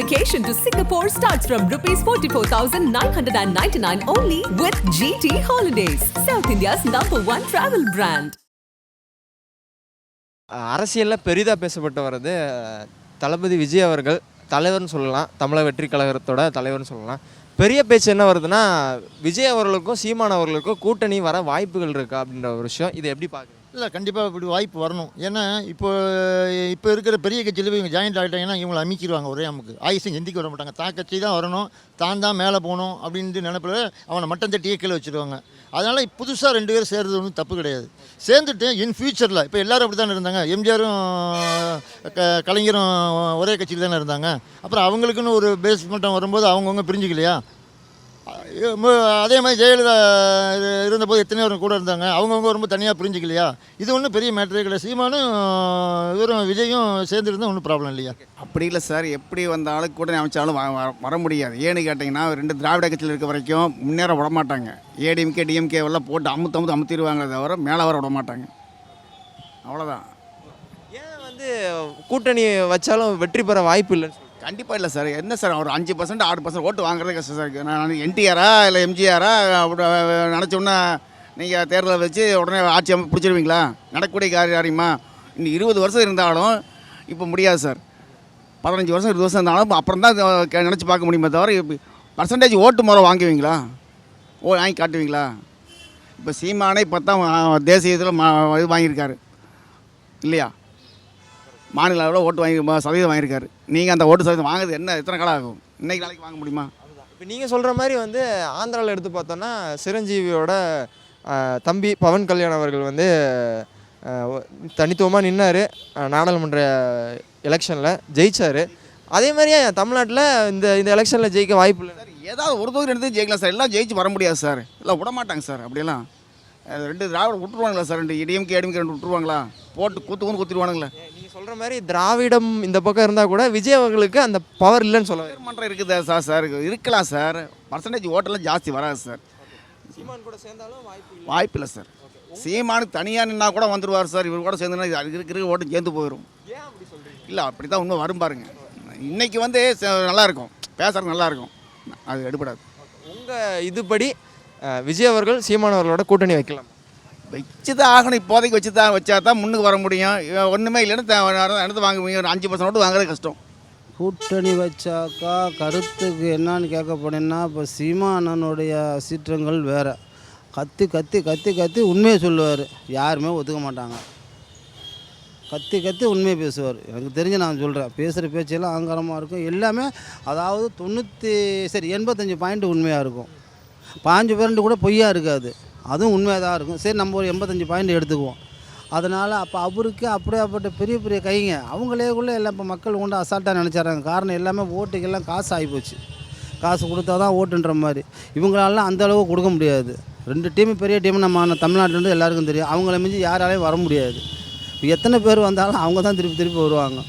vacation to Singapore starts from rupees 44,999 only with GT Holidays, South India's number one travel brand. அரசியலில் பெரிதாக பேசப்பட்டு வர்றது தளபதி விஜய் அவர்கள் தலைவர்னு சொல்லலாம் தமிழக வெற்றி கழகத்தோட தலைவர்னு சொல்லலாம். பெரிய பேச்சு என்ன வருதுன்னா விஜய் அவர்களுக்கும் சீமான் அவர்களுக்கும் கூட்டணி வர வாய்ப்புகள் இருக்கா அப்படின்ற ஒரு விஷயம். இதை எப்படி பார்க்குறீங்க இல்லை கண்டிப்பாக இப்படி வாய்ப்பு வரணும். ஏன்னா இப்போ இப்போ இருக்கிற பெரிய கட்சியில் இவங்க ஜாயிண்ட் ஆகிட்டாங்கன்னா இவங்களை அமைக்கிடுவாங்க ஒரே நமக்கு ஆயுசம் எந்திக்க வர மாட்டாங்க. தான் கட்சி தான் வரணும். தான் தான் மேலே போகணும் அப்படின்ட்டு நினைப்பில் அவனை மட்டம் தட்டியே கீழே வச்சுருவாங்க. அதனால் புதுசாக ரெண்டு பேரும் சேர்றது ஒன்றும் தப்பு கிடையாது. சேர்ந்துட்டு இன் ஃபியூச்சரில் இப்போ எல்லாரும் அப்படி தானே இருந்தாங்க? எம்ஜிஆரும் க கலைஞரும் ஒரே கட்சியில் தானே இருந்தாங்க? அப்புறம் அவங்களுக்குன்னு ஒரு பேஸ் மட்டும் வரும்போது அவங்கவுங்க பிரிஞ்சுக்கலையா? அதே மாதிரி ஜெயலலிதா இரு- இருந்தபோது எத்தனையோ கூட இருந்தாங்க. அவங்கவுங்க ரொம்ப தனியாக புரிஞ்சிக்கலையா? இது ஒன்றும் பெரிய மேட்டரே கிடையாது. சீமானும் இவரும் விஜயும் சேர்ந்துருந்தா ஒன்றும் ப்ராப்ளம் இல்லையா? அப்படி இல்லை சார் எப்படி வந்தாலும் கூட்டணி அமைச்சாலும் வர முடியாது. ஏன்னு கேட்டிங்கன்னா ரெண்டு திராவிட கட்சியில் இருக்க வரைக்கும் முன்னேற விட மாட்டாங்க. ஏடிஎம்கே டிஎம்கே எல்லாம் போட்டு அமுத்து அமுத்து அமுத்திடுவாங்க தவிர மேலே வர விட மாட்டாங்க. அவ்வளோதான் ஏன் வந்து கூட்டணி வச்சாலும் வெற்றி பெற வாய்ப்பு இல்லைன்னு சொல்றீங்க? கண்டிப்பாக இல்லை சார். என்ன சார் ஒரு அஞ்சு பர்சன்ட் ஆறு பர்சன்ட் ஓட்டு வாங்குறது கஷ்டம் சார். நான் என்டிஆரா இல்லை எம்ஜிஆரா நினச்சோன்னா நீங்கள் தேர்தலை வச்சு உடனே ஆட்சி அமைப்பு பிடிச்சிருவீங்களா? நடக்கக்கூடிய காரியமா இன்னும் இருபது வருஷம் இருந்தாலும் இப்போ முடியாது சார். பதினஞ்சு வருஷம் இருபது வருஷம் இருந்தாலும் அப்புறம் தான் நினச்சி பார்க்க முடியுமே தவிர பர்சன்டேஜ் ஓட்டு முறை வாங்குவீங்களா? ஓ வாங்கி காட்டுவீங்களா? இப்போ சீமானே இப்போ தான் தேசிய இதில் மா இது வாங்கியிருக்காரு. இல்லையா? மாநில அளவில் ஓட்டு வாங்கி சதவீதம் வாங்கியிருக்காரு. நீங்கள் அந்த ஓட்டு சதவீதம் வாங்குறது என்ன? எத்தனை காலம் ஆகும்? இன்னைக்கு நாளைக்கு வாங்க முடியுமா? இப்போ நீங்கள் சொல்கிற மாதிரி வந்து ஆந்திராவில் எடுத்து பார்த்தோன்னா சிரஞ்சீவியோட தம்பி பவன் கல்யாண் அவர்கள் வந்து தனித்துவமாக நின்னார். நாடாளுமன்ற எலெக்ஷனில் ஜெயிச்சார். அதே மாதிரியே தமிழ்நாட்டில் இந்த இந்த எலெக்ஷனில் ஜெயிக்க வாய்ப்பு இல்லை. சார் ஏதாவது ஒரு தொகுதி ரெண்டு தொகுதி ஜெயிக்கலாம் சார். எல்லாம் ஜெயிச்சு வர முடியாது சார். எல்லாம் விட மாட்டாங்க சார். அப்படியெல்லாம். ரெண்டு திராவிட விட்டுருவாங்களா சார்? ரெண்டு இடிஎம்கே ஏடிஎம்கே ரெண்டு விட்டுருவாங்களா போட்டு குத்து குத்து குத்திடுவானுங்களே. நீங்கள் சொல்கிற மாதிரி திராவிடம் இந்த பக்கம் இருந்தால் கூட விஜய் அவர்களுக்கு அந்த பவர் இல்லைன்னு சொல்ல. மன்றம் இருக்குது சார் சார்? இருக்கலாம் சார். பர்சன்டேஜ் ஓட்டெல்லாம் ஜாஸ்தி வராது சார். சீமான் கூட சேர்ந்தாலும் வாய்ப்பு வாய்ப்பு இல்லை சார். சீமானுக்கு தனியாக நின்னா கூட வந்துடுவார் சார். இவர் கூட சேர்ந்துனா இது இருக்கிற ஓட்டு சேர்ந்து போயிடும் இல்லை அப்படி தான் உண்மை வரும் பாருங்க. இன்னைக்கு வந்து ச- நல்லா இருக்கும். பேசுறது நல்லா இருக்கும். அது எடுபடாது. உங்கள் இதுபடி விஜய் அவர்கள் சீமான் அவர்களோட கூட்டணி வைக்கலாம். வச்சு தான் ஆகணும். இப்போதைக்கு வச்சு தான் வச்சா தான் முன்னுக்கு வர முடியும். ஒன்றுமே இல்லைன்னு த- எடுத்து வாங்க முடியும். ஒரு அஞ்சு பர்சன்ட் ஓட்டு வாங்குறது கஷ்டம். கூட்டணி வச்சாக்கா கருத்துக்கு என்னன்னு கேட்க போனேன்னா இப்போ சீமானனுடைய சீற்றங்கள் வேறு. கத்தி கத்தி கத்தி கத்தி உண்மையை சொல்லுவார். யாருமே ஒத்துக்க மாட்டாங்க. கத்தி கத்தி உண்மையை பேசுவார். எனக்கு தெரிஞ்சு நான் சொல்கிறேன் பேசுகிற பேச்செல்லாம் அகங்காரமாக இருக்கும். எல்லாமே அதாவது தொண்ணூற்றி சரி எண்பத்தஞ்சு பாயிண்ட் உண்மையாக இருக்கும். பாஞ்சு பேரண்ட் கூட பொய்யா இருக்காது. அதுவும் உண்மையாக தான் இருக்கும். சரி நம்ம ஒரு எண்பத்தஞ்சு பாயிண்ட் எடுத்துக்குவோம். அதனால் அப்போ அவருக்கு அப்படியாப்பட்ட பெரிய பெரிய கைங்க. அவங்களேக்குள்ளே எல்லாம் இப்போ மக்கள் கொண்டு அசால்ட்டாக நினச்சாராங்க காரணம் எல்லாமே ஓட்டுக்கெல்லாம் காசு ஆகிப்போச்சு காசு கொடுத்தா தான் ஓட்டுன்ற மாதிரி. இவங்களாலாம் அந்த அளவு கொடுக்க முடியாது. ரெண்டு டீம் பெரிய டீம் நம்ம தமிழ்நாட்டிலேருந்து எல்லாருக்கும் தெரியும். அவங்கள மிஞ்சி யாராலையும் வர முடியாது. எத்தனை பேர் வந்தாலும் அவங்க தான் திருப்பி திருப்பி வருவாங்க.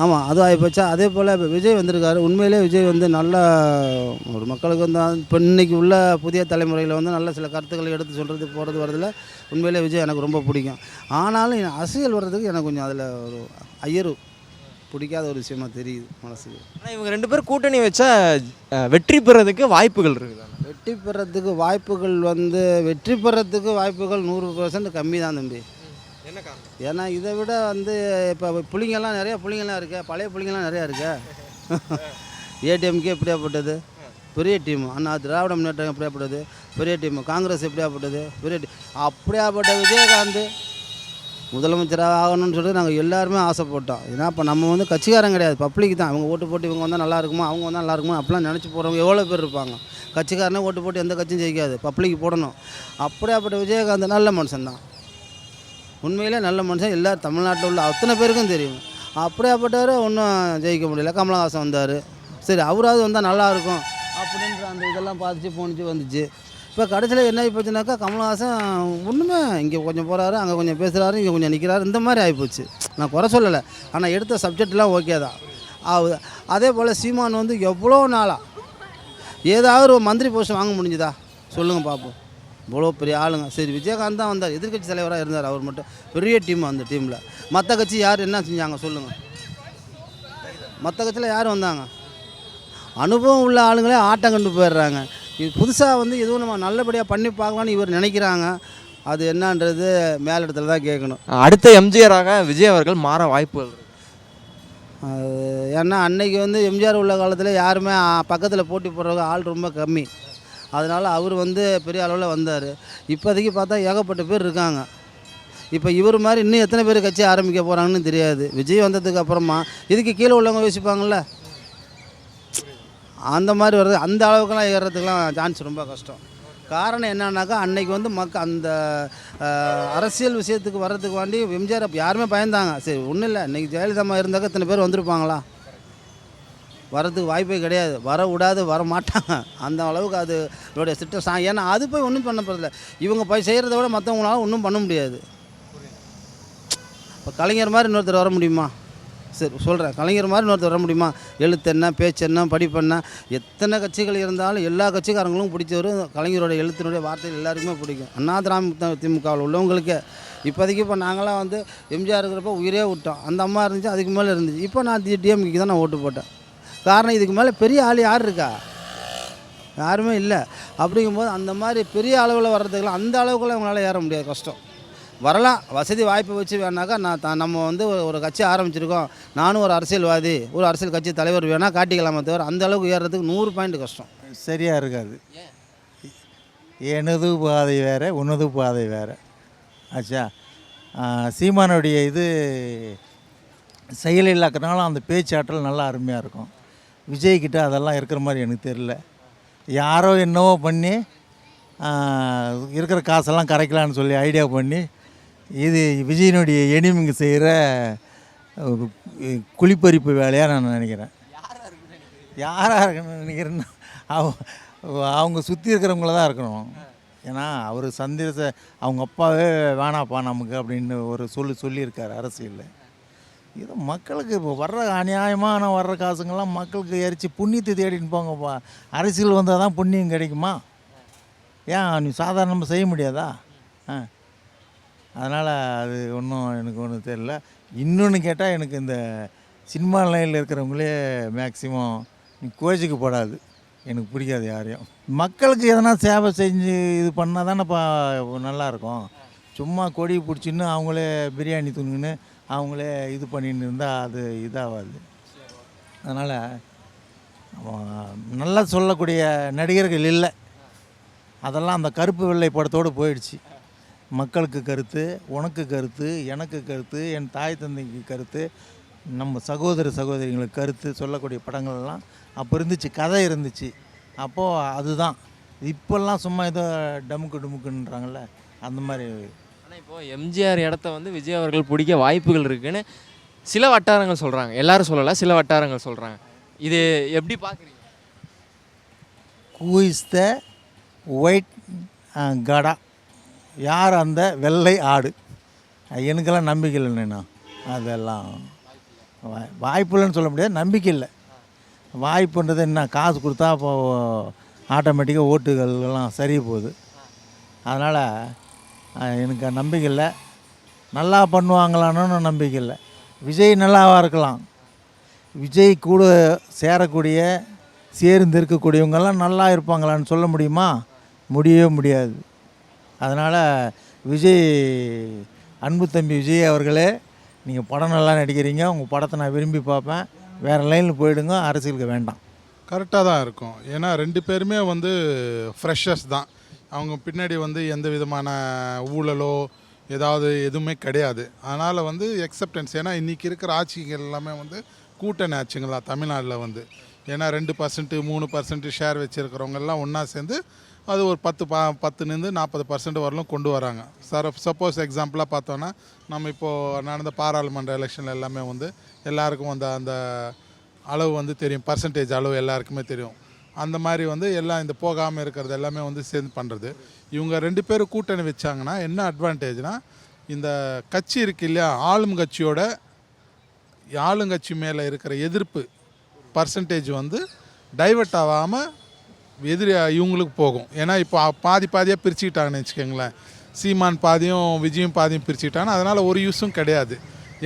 ஆமாம் அது ஆகிப்போச்சா அதே போல் இப்போ விஜய் வந்திருக்காரு. உண்மையிலே விஜய் வந்து நல்ல ஒரு மக்களுக்கு வந்து இப்போ இன்னைக்கு உள்ள புதிய தலைமுறையில் வந்து நல்ல சில கருத்துக்களை எடுத்து சொல்கிறது போகிறது வரதுல உண்மையிலே விஜய் எனக்கு ரொம்ப பிடிக்கும். ஆனாலும் அரசியல் வர்றதுக்கு எனக்கு கொஞ்சம் அதில் ஒரு ஐயரு பிடிக்காத ஒரு விஷயமா தெரியுது மனசுக்கு. ஆனால் இவங்க ரெண்டு பேரும் கூட்டணி வச்சா வெற்றி பெறதுக்கு வாய்ப்புகள் இருக்குது? வெற்றி பெறத்துக்கு வாய்ப்புகள் வந்து வெற்றி பெறத்துக்கு வாய்ப்புகள் நூறு பர்சன்ட் கம்மி தான் தம்பி. என்ன காரணம்? ஏன்னா இதை விட வந்து இப்போ புள்ளிங்கெல்லாம் நிறையா புள்ளிங்கெல்லாம் இருக்கு. பழைய புள்ளிங்கெல்லாம் நிறையா இருக்கு. ஏடிஎம்கே எப்படியாப்பட்டது பெரிய டீம். அண்ணா திராவிட முன்னேற்றம் எப்படியாப்பட்டது பெரிய டீம். காங்கிரஸ் எப்படியாப்பட்டது பெரிய டீம் அப்படியாப்பட்ட விஜயகாந்த் முதலமைச்சராக ஆகணும்னு சொல்லிட்டு நாங்கள் எல்லாருமே ஆசைப்பட்டோம். ஏன்னா இப்போ நம்ம வந்து கட்சிக்காரன் கிடையாது. பப்ளிக் தான். அவங்க ஓட்டு போட்டு இவங்க வந்தால் நல்லா இருக்குமா அவங்க வந்தால் நல்லா இருக்குமா அப்படிலாம் நினச்சி போகிறவங்க எவ்வளோ பேர் இருப்பாங்க. கட்சிக்காரனே ஓட்டு போட்டு எந்த கட்சியும் ஜெயிக்காது. பப்ளிக் போடணும். அப்படியாப்பட்ட விஜயகாந்த் நல்ல மனுஷன் தான் உண்மையிலே நல்ல மனுஷன். எல்லா தமிழ்நாட்டில் உள்ள அத்தனை பேருக்கும் தெரியும். அப்படியாப்பட்டவர் ஒன்றும் ஜெயிக்க முடியல. கமலஹாசன் வந்தார். சரி அவராவது வந்தால் நல்லா இருக்கும். அப்படின்ற அந்த இதெல்லாம் பார்த்துச்சு போணுச்சு வந்துச்சு. இப்போ கடைசியில் என்ன ஆகி போச்சுனாக்கா கமலஹாசன் ஒன்றுமே இங்கே கொஞ்சம் போகிறாரு அங்கே கொஞ்சம் பேசுகிறாரு இங்கே கொஞ்சம் நிற்கிறாரு இந்த மாதிரி ஆகிப்போச்சு நான் குறை சொல்லலை. ஆனால் எடுத்த சப்ஜெக்ட்லாம் ஓகே தான். ஆகுது அதே போல் சீமான் வந்து எவ்வளோ நாளாக ஏதாவது ஒரு மந்திரி போஸ்ட் வாங்க முடிஞ்சுதா? சொல்லுங்கள் பார்ப்போம் இவ்வளோ பெரிய ஆளுங்க. சரி விஜயகாந்த் தான் வந்தார். எதிர்க்கட்சி தலைவராக இருந்தார். அவர் மட்டும் பெரிய டீம் அந்த டீமில் மற்ற கட்சி யார் என்ன செஞ்சாங்க சொல்லுங்கள் மற்ற கட்சியில் யார் வந்தாங்க? அனுபவம் உள்ள ஆளுங்களே ஆட்டம் கண்டு போயிடுறாங்க. இது புதுசாக வந்து எதுவும் நம்ம நல்லபடியாக பண்ணி பார்க்கலான்னு இவர் நினைக்கிறாங்க. அது என்னன்றது மேலிடத்துல தான் கேட்கணும். அடுத்த எம்ஜிஆராக விஜய் அவர்கள் மாற வாய்ப்புகள் ஏன்னா அன்னைக்கு வந்து எம்ஜிஆர் உள்ள காலத்தில் யாருமே பக்கத்தில் போட்டி போடுறவங்க ஆள் ரொம்ப கம்மி. அதனால் அவர் வந்து பெரிய அளவில் வந்தார். இப்போதைக்கு பார்த்தா ஏகப்பட்ட பேர் இருக்காங்க. இப்போ இவர் மாதிரி இன்னும் எத்தனை பேர் கட்சி ஆரம்பிக்க போகிறாங்கன்னு தெரியாது. விஜய் வந்ததுக்கு அப்புறமா இதுக்கு கீழே உள்ளவங்க யோசிப்பாங்கள்ல அந்த மாதிரி வர்றது அந்த அளவுக்குலாம் ஏறுறதுக்கெலாம் சான்ஸ் ரொம்ப கஷ்டம். காரணம் என்னன்னாக்கா அன்னைக்கு வந்து மக்க அந்த அரசியல் விஷயத்துக்கு வர்றதுக்கு வேண்டி எம்ஜிஆர் யாருமே பயந்தாங்க. சரி ஒன்றும் இல்லை. இன்றைக்கி ஜெயலலிதா இருந்தாக்கா இத்தனை பேர் வந்திருப்பாங்களா? வரதுக்கு வாய்ப்பே கிடையாது. வர விடாது வர மாட்டாங்க. அந்த அளவுக்கு அது இதோடைய சிட்டம் சா ஏன்னா அது போய் ஒன்றும் பண்ண போகிறதில்ல இவங்க போய் செய்கிறத விட மற்றவங்களால ஒன்றும் பண்ண முடியாது. இப்போ கலைஞர் மாதிரி இன்னொருத்தர் வர முடியுமா? சரி சொல்கிறேன் கலைஞர் மாதிரி இன்னொருத்தர் வர முடியுமா? எழுத்து என்ன பேச்சு என்ன படிப்பு என்ன? எத்தனை கட்சிகள் இருந்தாலும் எல்லா கட்சிக்காரங்களும் பிடிச்சவர் கலைஞரோட எழுத்தினுடைய வார்த்தைகள் எல்லாருக்குமே பிடிக்கும். அண்ணா திராவிட திமுகவில் உள்ளவங்களுக்கு. இப்போதைக்கு இப்போ நாங்களாம் வந்து எம்ஜிஆர் இருக்கிறப்ப உயிரே விட்டோம். அந்த அம்மா இருந்துச்சு அதுக்கு மேலே இருந்துச்சு. இப்போ நான் டிஎம்கேக்கு தான் நான் ஓட்டு போட்டேன். காரணம் இதுக்கு மேலே பெரிய ஆள் யார் இருக்கா? யாருமே இல்லை. அப்படிங்கும்போது அந்த மாதிரி பெரிய அளவில் வர்றதுக்கெல்லாம் அந்த அளவுக்குலாம் அவங்களால ஏற முடியாது. கஷ்டம். வரலாம். வசதி வாய்ப்பு வச்சு வேணாக்கா நான் த- நம்ம வந்து ஒரு- கட்சி ஆரம்பிச்சிருக்கோம். நானும் ஒரு அரசியல்வாதி ஒரு அரசியல் கட்சி தலைவர் வேணால் காட்டிக்கலாமே தவிர அந்த அளவுக்கு ஏறுறதுக்கு நூறு பாயிண்ட் கஷ்டம். சரியாக இருக்காது. எனது பாதை வேறு உனது பாதை வேறு. ஆச்சா? சீமானுடைய இது செயல் இல்லாக்கனாலும் அந்த பேச்சாற்றல் நல்லா அருமையாக இருக்கும். விஜய்கிட்ட அதெல்லாம் இருக்கிற மாதிரி எனக்கு தெரியல. யாரோ என்னவோ பண்ணி இருக்கிற காசெல்லாம் கரைக்கலான்னு சொல்லி ஐடியா பண்ணி இது விஜயனுடைய எனிமிங்க செய்கிற குழிப்பறிப்பு வேலையாக நான் நினைக்கிறேன். யாராக இருக்கணும்னு நினைக்கிறேன்னா அவங்க அவங்க சுற்றி இருக்கிறவங்கள தான் இருக்கணும். ஏன்னா அவர் சந்திரச அவங்க அப்பாவே வேணாப்பா நமக்கு அப்படின்னு ஒரு சொல்லி சொல்லியிருக்காரு அரசியலில். இது மக்களுக்கு இப்போ வர்ற அநியாயமான வர்ற காசுங்கெல்லாம் மக்களுக்கு எரிச்சு புண்ணியத்தை தேடின்னு போங்கப்பா. அரசியல் வந்தால் தான் புண்ணியம் கிடைக்குமா? ஏன் நீ சாதாரணமாக செய்ய முடியாதா? ஆ. அதனால் அது ஒன்றும் எனக்கு ஒன்றும் தெரியல. இன்னொன்று கேட்டால் எனக்கு இந்த சினிமா லைனில் இருக்கிறவங்களே மேக்ஸிமம் நீ கோச்சிக்கு போடாது. எனக்கு பிடிக்காது யாரையும். மக்களுக்கு எதனா சேவை செஞ்சு இது பண்ணால் தானேப்பா நல்லாயிருக்கும் சும்மா கொடி பிடிச்சின்னு அவங்களே பிரியாணி துணுன்னு அவங்களே இது பண்ணின்னு இருந்தால் அது இதாகாது அதனால் நல்லா சொல்லக்கூடிய நடிகர்கள் இல்லை. அதெல்லாம் அந்த கருப்பு வெள்ளை படத்தோடு போயிடுச்சு. மக்களுக்கு கருத்து உனக்கு கருத்து எனக்கு கருத்து என் தாய் தந்தைக்கு கருத்து நம்ம சகோதர சகோதரிங்களுக்கு கருத்து சொல்லக்கூடிய படங்கள்லாம் அப்போ இருந்துச்சு கதை இருந்துச்சு. அப்போது அதுதான். இப்போல்லாம் சும்மா ஏதோ டமுக்கு டுமுக்குன்றாங்கல்ல அந்த மாதிரி ஆனால் இப்போ எம்ஜிஆர் இடத்த வந்து விஜய் அவர்கள் பிடிக்க வாய்ப்புகள் இருக்குன்னு சில வட்டாரங்கள் சொல்கிறாங்க எல்லாரும் சொல்லலை சில வட்டாரங்கள் சொல்கிறாங்க இது எப்படி பார்க்குறீங்க ஹூ இஸ் த ஒயிட் கடா யார் அந்த வெள்ளை ஆடு? எனக்கெல்லாம் நம்பிக்கை இல்லைண்ணா அதெல்லாம் வா- வாய்ப்பு இல்லைன்னு சொல்ல முடியாது. நம்பிக்கை இல்லை. வாய்ப்புன்றது என்ன? காசு கொடுத்தா இப்போ ஆட்டோமேட்டிக்காக ஓட்டுகள்லாம் சரி போகுது. அதனால் எனக்கு நம்பிக்கை இல்லை. நல்லா பண்ணுவாங்களான்னு நம்பிக்கை இல்லை. விஜய் நல்லாவா இருக்கலாம். விஜய் கூட சேரக்கூடிய சேர்ந்து இருக்கக்கூடியவங்கெல்லாம் நல்லா இருப்பாங்களான்னு சொல்ல முடியுமா? முடியவே முடியாது. அதனால் விஜய் அன்பு தம்பி விஜய் அவர்களே நீங்கள் படம் நல்லா நடிக்கிறீங்க. உங்கள் படத்தை நான் விரும்பி பார்ப்பேன். வேறு லைனில் போயிடுங்க. அரசியலுக்கு வேண்டாம். கரெக்டாக தான் இருக்கும். ஏன்னா ரெண்டு பேருமே வந்து ஃப்ரெஷர்ஸ் தான். அவங்க பின்னாடி வந்து எந்த விதமான ஊழலோ ஏதாவது எதுவுமே கிடையாது. அதனால் வந்து எக்ஸப்டன்ஸ் ஏன்னா இன்றைக்கி இருக்கிற ஆட்சிகள் எல்லாமே வந்து கூட்டணி ஆட்சிங்களா தமிழ்நாட்டில் வந்து. ஏன்னா ரெண்டு பர்சன்ட்டு மூணு பர்சன்ட் ஷேர் வச்சுருக்கிறவங்கெல்லாம் ஒன்றா சேர்ந்து அது ஒரு பத்து பா பத்துலேருந்து நாற்பது பர்சன்ட் வரலும் கொண்டு வராங்க. சார் சப்போஸ் எக்ஸாம்பிளாக பார்த்தோன்னா நம்ம இப்போது நடந்த பாராளுமன்ற எலெக்ஷன் எல்லாமே வந்து எல்லாருக்கும் அந்த அந்த அளவு வந்து தெரியும். பர்சன்டேஜ் அளவு எல்லாருக்குமே தெரியும். அந்த மாதிரி வந்து எல்லாம் இந்த போகாமல் இருக்கிறது எல்லாமே வந்து சேர்ந்து பண்ணுறது இவங்க ரெண்டு பேரும் கூட்டணி வச்சாங்கன்னா என்ன அட்வான்டேஜ்னால் இந்த கட்சி இருக்கு இல்லையா ஆளும் கட்சியோட ஆளுங்கட்சி மேலே இருக்கிற எதிர்ப்பு பர்சன்டேஜ் வந்து டைவர்ட் ஆகாமல் எதிரி இவங்களுக்கு போகும். ஏன்னா இப்போ பாதி பாதியாக பிரிச்சுக்கிட்டாங்கன்னு வச்சுக்கோங்களேன். சீமான் பாதியும் விஜயும் பாதியும் பிரிச்சுக்கிட்டாங்கன்னா அதனால் ஒரு யூஸும் கிடையாது.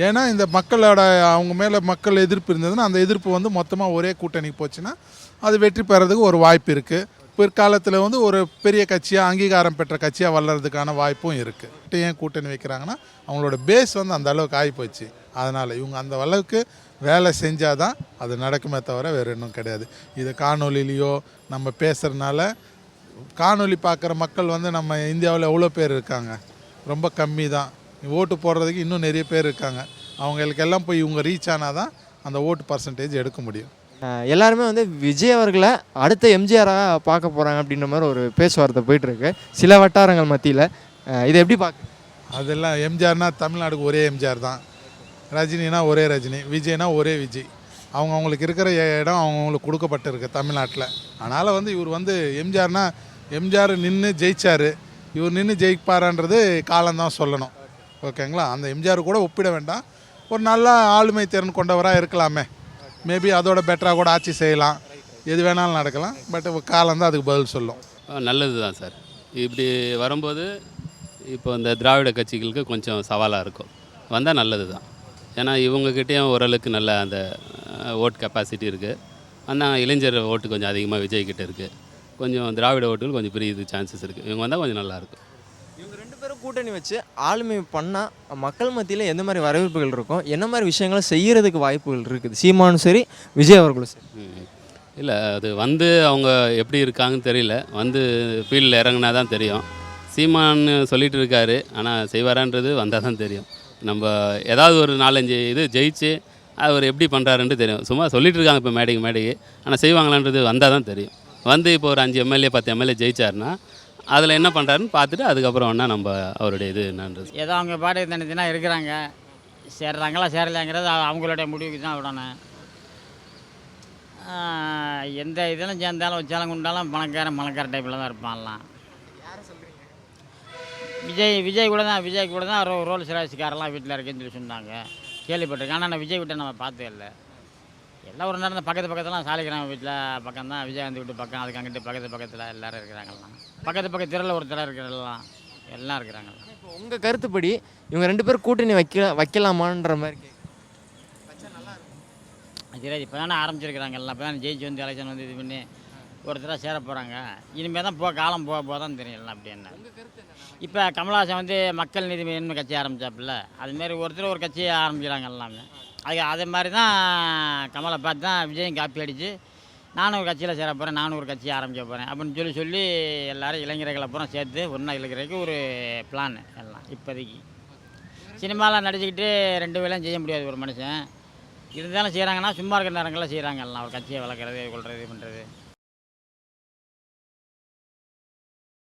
ஏன்னா இந்த மக்களோட அவங்க மேலே மக்கள் எதிர்ப்பு இருந்ததுன்னா அந்த எதிர்ப்பு வந்து மொத்தமாக ஒரே கூட்டணிக்கு போச்சுன்னா அது வெற்றி பெறதுக்கு ஒரு வாய்ப்பு இருக்குது பிற்காலத்தில் வந்து ஒரு பெரிய கட்சியாக அங்கீகாரம் பெற்ற கட்சியாக வளர்றதுக்கான வாய்ப்பும் இருக்குது ஏன் கூட்டணி வைக்கிறாங்கன்னா அவங்களோட பேஸ் வந்து அந்த அளவுக்கு ஆகிப்போச்சு அதனால் இவங்க அந்த அளவுக்கு வேலை செஞ்சால் தான் அது நடக்குமே தவிர வேறு இன்னும் கிடையாது. இது காணொலிலேயோ நம்ம பேசுகிறனால காணொலி பார்க்குற மக்கள் வந்து நம்ம இந்தியாவில் எவ்வளோ பேர் இருக்காங்க? ரொம்ப கம்மி தான் ஓட்டு போடுறதுக்கு இன்னும் நிறைய பேர் இருக்காங்க. அவங்களுக்கெல்லாம் போய் இவங்க ரீச் ஆனால் தான் அந்த ஓட்டு பர்சன்டேஜ் எடுக்க முடியும். எல்லாருமே வந்து விஜய் அவர்களை அடுத்த எம்ஜிஆராக பார்க்க போகிறாங்க அப்படின்ற மாதிரி ஒரு பேச்சுவார்த்தை போயிட்டுருக்கு. சில வட்டாரங்கள் மத்தியில். இதை எப்படி பார்க்க அதெல்லாம் எம்ஜிஆர்னா தமிழ்நாடுக்கு ஒரே எம்ஜிஆர் தான். ரஜினினா ஒரே ரஜினி விஜய்னா ஒரே விஜய். அவங்க அவங்களுக்கு இருக்கிற இடம் அவங்களுக்கு கொடுக்கப்பட்டிருக்கு தமிழ்நாட்டில். அதனால் வந்து இவர் வந்து எம்ஜிஆர்னா எம்ஜிஆர் நின்று ஜெயிச்சார். இவர் நின்று ஜெயிப்பாரான்றது காலம்தான் சொல்லணும். ஓகேங்களா? அந்த எம்ஜிஆர் கூட ஒப்பிட வேண்டாம். ஒரு நல்ல ஆளுமை திறன் கொண்டவராக இருக்கலாமே. மேபி அதோட பெட்டராக கூட ஆட்சி செய்யலாம். எது வேணாலும் நடக்கலாம். பட் காலம் தான் அதுக்கு பதில் சொல்லும். நல்லது தான் சார். இப்படி வரும்போது இப்போ இந்த திராவிட கட்சிகளுக்கு கொஞ்சம் சவாலாக இருக்கும். வந்தால் நல்லது தான் ஏன்னா இவங்கக்கிட்டேயும் ஓரளவுக்கு நல்ல அந்த ஓட் கெப்பாசிட்டி இருக்குது ஆனால் இளைஞர் ஓட்டு கொஞ்சம் அதிகமாக விஜய்கிட்ட இருக்குது கொஞ்சம் திராவிட ஓட்டுகள் கொஞ்சம் பெரிய இது சான்சஸ் இருக்குது இவங்க வந்தால் கொஞ்சம் நல்லாயிருக்கும் கூட்டணி வச்சு ஆளுமை பண்ணால் மக்கள் மத்தியில் எந்த மாதிரி வரவேற்புகள் இருக்கும்? என்ன மாதிரி விஷயங்களை செய்கிறதுக்கு வாய்ப்புகள் இருக்குது? சீமானும் சரி விஜய் அவர்களும் சரி. இல்லை அது வந்து அவங்க எப்படி இருக்காங்கன்னு தெரியல. வந்து ஃபீல்டில் இறங்குனா தான் தெரியும். சீமான்னு சொல்லிட்டு இருக்காரு. ஆனால் செய்வாரான்றது வந்தால் தான் தெரியும். நம்ம ஏதாவது ஒரு நாலஞ்சு இது ஜெயிச்சு அவர் எப்படி பண்ணுறாருன்ட்டு தெரியும். சும்மா சொல்லிட்டு இருக்காங்க இப்போ மேடைக்கு மேடைக்கு. ஆனால் செய்வாங்களான்றது வந்தால் தான் தெரியும். வந்து இப்போ ஒரு அஞ்சு எம்எல்ஏ பத்து எம்எல்ஏ ஜெயிச்சாருன்னா அதில் என்ன பண்ணுறாருன்னு பார்த்துட்டு அதுக்கப்புறம் வேணால் நம்ம அவருடைய இது என்னன்றது. ஏதோ அவங்க பாட்டுக்கு தனித்தனியாக இருக்கிறாங்க. சேர்றாங்களா சேரலாங்கிறது அவங்களுடைய முடிவுக்கு தான் விடணும். எந்த இதெல்லாம் சேர்ந்தாலும் வச்சாலும் கொண்டாலும் பணக்காரன் பணக்கார டைப்பில் தான் இருப்பான்லாம் விஜய் விஜய் கூட தான் விஜய் கூட தான் ரோ ரோல்ஸ் ராசிக்காரெல்லாம் வீட்டில் இருக்குன்னு சொல்லி சொன்னாங்க. கேள்விப்பட்டிருக்கேன். ஆனால் நான் விஜய் வீட்டை நம்ம பார்த்தே இல்லை. எல்லாம் ஒரு நேரம் பக்கத்து பக்கத்துலாம் சாலிக்கிறாங்க வீட்டில் பக்கம் தான் விஜயகாந்த் வீட்டு பக்கம் அதுக்கு அங்கிட்டு பக்கத்து பக்கத்தில் எல்லாரும் இருக்கிறாங்கலாம் பக்கத்து பக்கத்து தெருவில் ஒருத்தர் இருக்கிறலாம் எல்லாம் இருக்கிறாங்கலாம் இப்போ உங்கள் கருத்துப்படி இவங்க ரெண்டு பேரும் கூட்டணி வைக்க வைக்கலாமான்ற மாதிரி கேக்குறேன். சரி இப்போ தானே ஆரம்பிச்சிருக்கிறாங்க எல்லாம். இப்போ தானே ஜெயிச்சு வந்து எலெக்ஷன் வந்து இது பண்ணி ஒருத்தராக சேர போகிறாங்க இனிமேல் தான் போ காலம் போக போக தான் தெரியும் எல்லாம் அப்படி என்ன இப்போ கமலஹாசன் வந்து மக்கள் நீதி மய்யம்னு கட்சி ஆரம்பிச்சாப்புல. அதுமாரி ஒருத்தர் ஒரு கட்சியை ஆரம்பிக்கிறாங்க எல்லாமே. அது அதே மாதிரி தான் கமலை பார்த்து தான் விஜயம் காப்பி அடித்து நானும் ஒரு கட்சியில் சேர போகிறேன் நானும் ஒரு கட்சியை ஆரம்பிக்க போகிறேன் அப்படின்னு சொல்லி சொல்லி எல்லாரும் இளைஞர்களை அப்புறம் சேர்த்து ஒன்றா இழுக்கிறதுக்கு ஒரு பிளான் எல்லாம் இப்போதைக்கு. சினிமாவில் நடிச்சுக்கிட்டு ரெண்டு வேலையும் செய்ய முடியாது ஒரு மனுஷன். இருந்தாலும் செய்கிறாங்கன்னா சும்மா இருக்கிற நேரங்களில் செய்கிறாங்க எல்லாம். ஒரு கட்சியை வளர்க்குறது கொள்வது பண்ணுறது